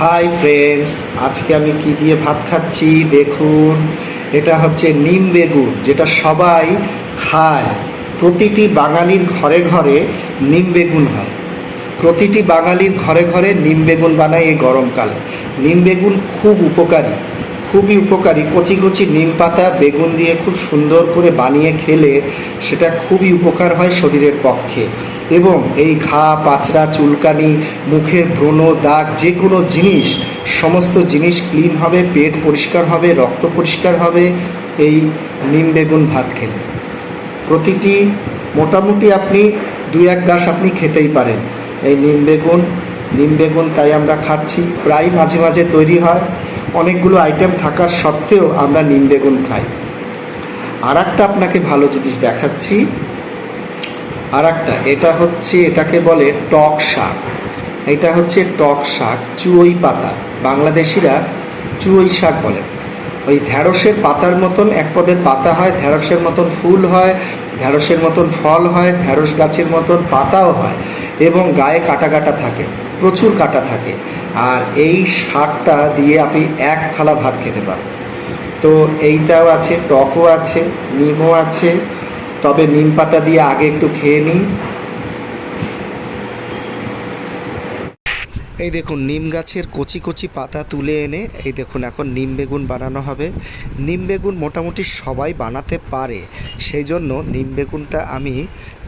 Hi friends আজকে আমি কি দিয়ে ভাত খাচ্ছি? দেখুন, এটা হচ্ছে নিম বেগুন, যেটা সবাই খায়। প্রতিটি বাঙালির ঘরে ঘরে নিম বেগুন হয়। প্রতিটি বাঙালির ঘরে ঘরে নিম বেগুন বানায় এই গরমকালে। নিম বেগুন খুব উপকারী, খুবই উপকারী। কচি কচি নিম পাতা বেগুন দিয়ে খুব সুন্দর করে বানিয়ে খেলে সেটা খুবই উপকার হয় শরীরের পক্ষে। এবং এই ঘা পাচড়া চুলকানি, মুখের ব্রণ দাগ যে কোনো জিনিস, সমস্ত জিনিস ক্লিন হবে, পেট পরিষ্কার হবে, রক্ত পরিষ্কার হবে, এই নিম বেগুন ভাত খেলে। প্রতিটি মোটামুটি আপনি দুই এক গাছ আপনি খেতেই পারেন। এই নিম বেগুন নিম বেগুন তাই আমরা খাচ্ছি, প্রায় মাঝে মাঝে তৈরি হয়। অনেকগুলো আইটেম থাকার সত্ত্বেও আমরা নিম বেগুন খাই। আর একটা আপনাকে ভালো জিনিস দেখাচ্ছি আর একটা এটা হচ্ছে, এটাকে বলে টক শাক। এটা হচ্ছে টক শাক, চুই পাতা। বাংলাদেশিরা চুই শাক বলে। ওই ঢ্যাঁড়সের পাতার মতন এক পদের পাতা হয় ঢ্যাঁড়সের মতন ফুল হয় ঢ্যাঁড়সের মতন ফল হয় ঢ্যাঁড়স গাছের মতন পাতাও হয় এবং গায়ে কাটা কাটা থাকে, প্রচুর কাটা থাকে। আর এই শাকটা দিয়ে আপনি এক থালা ভাত খেতে পারেন তো এইটাও আছে, টকও আছে, নিমও আছে তবে নিম পাতা দিয়ে আগে একটু খেয়ে নিই। এই দেখুন, নিম গাছের কচি কচি পাতা তুলে এনে, এই দেখুন এখন নিম বেগুন বানানো হবে। নিম বেগুন মোটামুটি সবাই বানাতে পারে, সেই জন্য নিম বেগুনটা আমি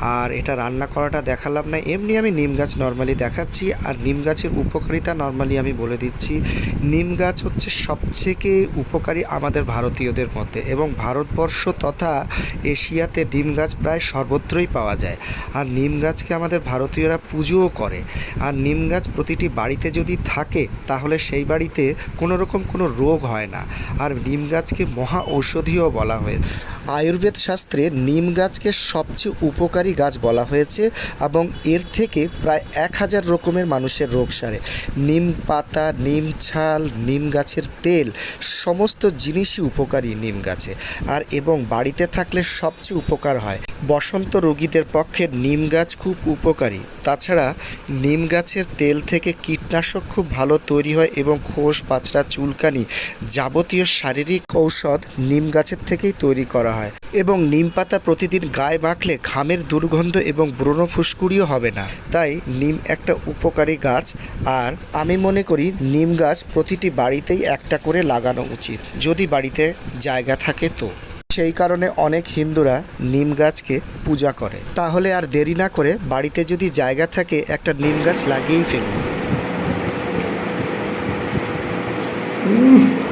আর এটা রান্না করাটা দেখালাম না। এমনি আমি নিম গাছ নর্মালি দেখাচ্ছি আর নিম গাছের উপকারিতা নর্মালি আমি বলে দিচ্ছি। নিম গাছ হচ্ছে সবথেকে উপকারী আমাদের ভারতীয়দের মধ্যে এবং ভারতবর্ষ তথা এশিয়াতে নিম গাছ প্রায় সর্বত্রই পাওয়া যায়। আর নিম গাছকে আমাদের ভারতীয়রা পুজোও করে। আর নিম গাছ প্রতিটি বাড়িতে যদি থাকে, তাহলে সেই বাড়িতে কোনো রকম কোনো রোগ হয় না। আর নিম গাছকে মহা ঔষধীয় বলা হয়েছে। আয়ুর্বেদ শাস্ত্রে নিম গাছকে সবচেয়ে উপকারী গাছ বলা হয়েছে এবং এর থেকে প্রায় এক হাজার রকমের মানুষের রোগ সারে। নিম পাতা, নিম ছাল, নিম গাছের তেল, সমস্ত জিনিসই উপকারী নিম গাছে। আর এবং বাড়িতে থাকলে সবচেয়ে উপকার হয় বসন্ত রোগীদের পক্ষে নিম গাছ খুব উপকারী। তাছাড়া নিম গাছের তেল থেকে কীটনাশক খুব ভালো তৈরি হয় এবং খোস, পাচড়া, চুলকানি যাবতীয় শারীরিক ঔষধ নিম গাছের থেকেই তৈরি করা হয় এবং নিম পাতা প্রতিদিন গায়ে মাখলে ঘামের দুর্গন্ধ এবং ব্রণ ফুসকুড়িও হবে না। তাই নিম একটা উপকারী গাছ আর আমি মনে করি নিম গাছ প্রতিটি বাড়িতেই একটা করে লাগানো উচিত। যদি বাড়িতে জায়গা থাকে তো। সেই কারণে অনেক হিন্দুরা নিম গাছকে পূজা করে। তাহলে আর দেরি না করে বাড়িতে যদি জায়গা থাকে, একটা নিম গাছ লাগিয়েই ফেলুন।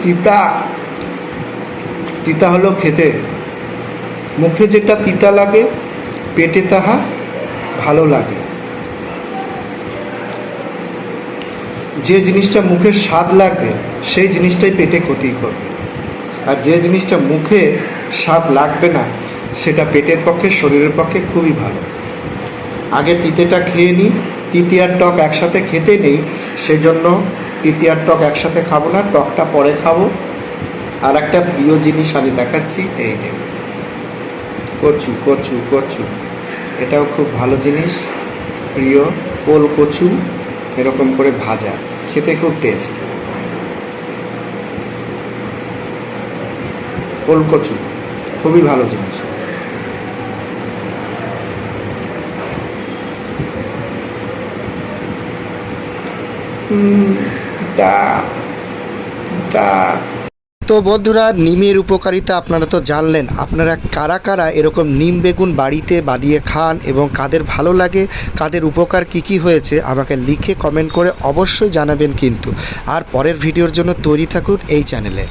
তিতা। তিতা হলো খেতে। মুখে যেটা তিতা লাগে, পেটে তাহা ভালো লাগে। যে জিনিসটা মুখে স্বাদ লাগবে, সেই জিনিসটাই পেটে ক্ষতি করবে। আর যে জিনিসটা মুখে স্বাদ লাগবে না, সেটা পেটের পক্ষে, শরীরের পক্ষে খুবই ভালো। আগে তিতেটা খেয়ে নিই তিতি আর টক একসাথে খেতে নেই, সেজন্য তিতি আর টক একসাথে খাব না, টকটা পরে খাব। আর একটা প্রিয় জিনিস আমি দেখাচ্ছি, এই যে, কচু কচু কচু। এটাও খুব ভালো জিনিস, প্রিয় ওল কচু, এরকম করে ভাজা, খেতে খুব টেস্ট ওল কচু। খুবই ভালো জিনিস। তা বন্ধুরা, নিমের উপকারিতা আপনারা তো জানলেন। আপনারা কারা কারা এরকম নিম বেগুন বাড়িতে বানিয়ে খান এবং কাদের ভালো লাগে, কাদের উপকার কি কি হয়েছে, আমাকে লিখে কমেন্ট করে অবশ্যই জানাবেন কিন্তু। আর পরের ভিডিওর জন্য তৈরি থাকুন এই চ্যানেলে।